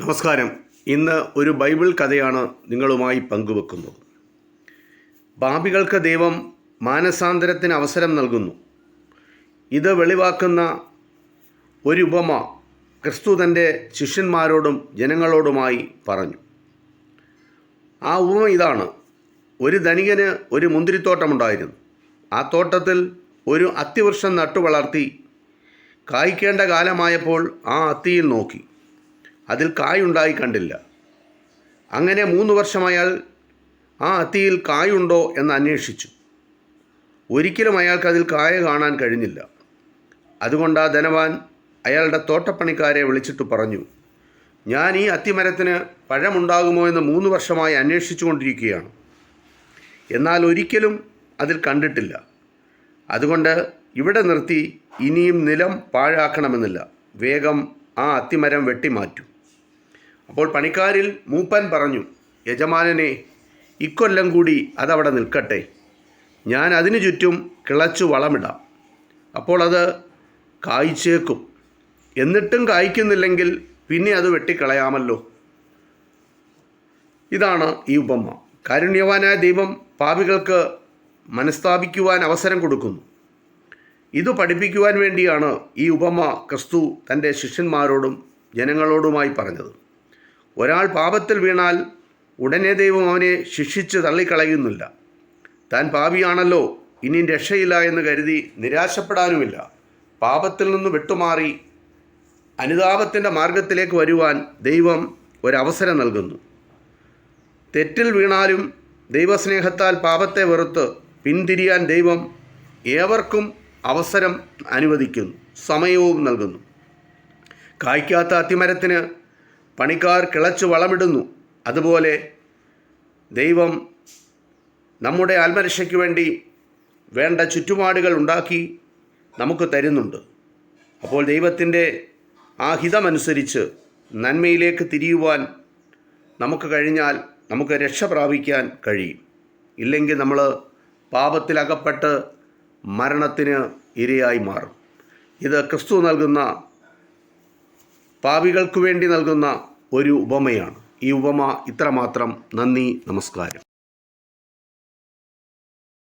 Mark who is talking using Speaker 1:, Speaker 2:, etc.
Speaker 1: നമസ്കാരം. ഇന്ന് ഒരു ബൈബിൾ കഥയാണ് നിങ്ങളുമായി പങ്കുവെക്കുന്നത്. പാപികൾക്ക് ദൈവം മാനസാന്തരത്തിന് അവസരം നൽകുന്നു. ഇത് വെളിവാക്കുന്ന ഒരു ഉപമ ക്രിസ്തു തന്റെ ശിഷ്യന്മാരോടും ജനങ്ങളോടുമായി പറഞ്ഞു. ആ ഉപമ ഇതാണ്. ഒരു ധനികന് ഒരു മുന്തിരിത്തോട്ടമുണ്ടായിരുന്നു. ആ തോട്ടത്തിൽ ഒരു അത്തിവൃക്ഷം നട്ടു വളർത്തി കായ്ക്കേണ്ട കാലമായപ്പോൾ ആ അത്തിയിൽ നോക്കി. അതിൽ കായുണ്ടായി കണ്ടില്ല. അങ്ങനെ മൂന്ന് വർഷം അയാൾ ആ അത്തിയിൽ കായുണ്ടോ എന്ന് അന്വേഷിച്ചു. ഒരിക്കലും അയാൾക്ക് അതിൽ കായ കാണാൻ കഴിഞ്ഞില്ല. അതുകൊണ്ട് ആ ധനവാൻ അയാളുടെ തോട്ടപ്പണിക്കാരെ വിളിച്ചിട്ട് പറഞ്ഞു ഞാൻ ഈ അത്തിമരത്തിന് പഴമുണ്ടാകുമോ എന്ന് മൂന്ന് വർഷമായി അന്വേഷിച്ചു കൊണ്ടിരിക്കുകയാണ് എന്നാൽ ഒരിക്കലും അതിൽ കണ്ടിട്ടില്ല. അതുകൊണ്ട് ഇവിടെ നിർത്തി ഇനിയും നിലം പാഴാക്കണമെന്നില്ല. വേഗം ആ അത്തിമരം വെട്ടിമാറ്റും. അപ്പോൾ പണിക്കാരിൽ മൂപ്പൻ പറഞ്ഞു യജമാനനെ ഇക്കൊല്ലം കൂടി അതവിടെ നിൽക്കട്ടെ. ഞാൻ അതിനു ചുറ്റും കിളച്ചു വളമിടാം. അപ്പോൾ അത് കായ്ച്ചേക്കും. എന്നിട്ടും കായ്ക്കുന്നില്ലെങ്കിൽ പിന്നെ അത് വെട്ടിക്കളയാമല്ലോ. ഇതാണ് ഈ ഉപമ. കാരുണ്യവാനായ ദൈവം പാപികൾക്ക് മനസ്ഥാപിക്കുവാൻ അവസരം കൊടുക്കുന്നു. ഇത് പഠിപ്പിക്കുവാൻ വേണ്ടിയാണ് ഈ ഉപമ ക്രിസ്തു തന്റെ ശിഷ്യന്മാരോടും ജനങ്ങളോടുമായി പറഞ്ഞത്. ഒരാൾ പാപത്തിൽ വീണാൽ ഉടനെ ദൈവം അവനെ ശിക്ഷിച്ച് തള്ളിക്കളയുന്നില്ല. താൻ പാപിയാണല്ലോ ഇനി രക്ഷയില്ല എന്ന് കരുതി നിരാശപ്പെടാനുമില്ല. പാപത്തിൽ നിന്ന് വിട്ടുമാറി അനുതാപത്തിന്റെ മാർഗത്തിലേക്ക് വരുവാൻ ദൈവം ഒരവസരം നൽകുന്നു. തെറ്റിൽ വീണാലും ദൈവസ്നേഹത്താൽ പാപത്തെ വെറുത്ത് പിന്തിരിയാൻ ദൈവം ഏവർക്കും അവസരം അനുവദിക്കുന്നു സമയവും നൽകുന്നു. കായ്ക്കാത്ത അത്തിമരത്തിന് പണിക്കാർ കിളച്ചു വളമിടുന്നു. അതുപോലെ ദൈവം നമ്മുടെ ആത്മരക്ഷയ്ക്ക് വേണ്ടി വേണ്ട ചുറ്റുപാടുകൾ ഉണ്ടാക്കി നമുക്ക് തരുന്നുണ്ട്. അപ്പോൾ ദൈവത്തിന്റെ ആ ഹിതമനുസരിച്ച് നന്മയിലേക്ക് തിരിയുവാൻ നമുക്ക് കഴിഞ്ഞാൽ നമുക്ക് രക്ഷ പ്രാപിക്കാൻ കഴിയും. ഇല്ലെങ്കിൽ നമ്മൾ പാപത്തിലകപ്പെട്ട് മരണത്തിന് ഇരയായി മാറും. ഇത് ക്രിസ്തു നൽകുന്ന പാപികൾക്ക് വേണ്ടി നൽകുന്ന ഒരു ഉപമയാണ്. ഈ ഉപമ ഇത്രമാത്രം. നന്ദി നമസ്കാരം.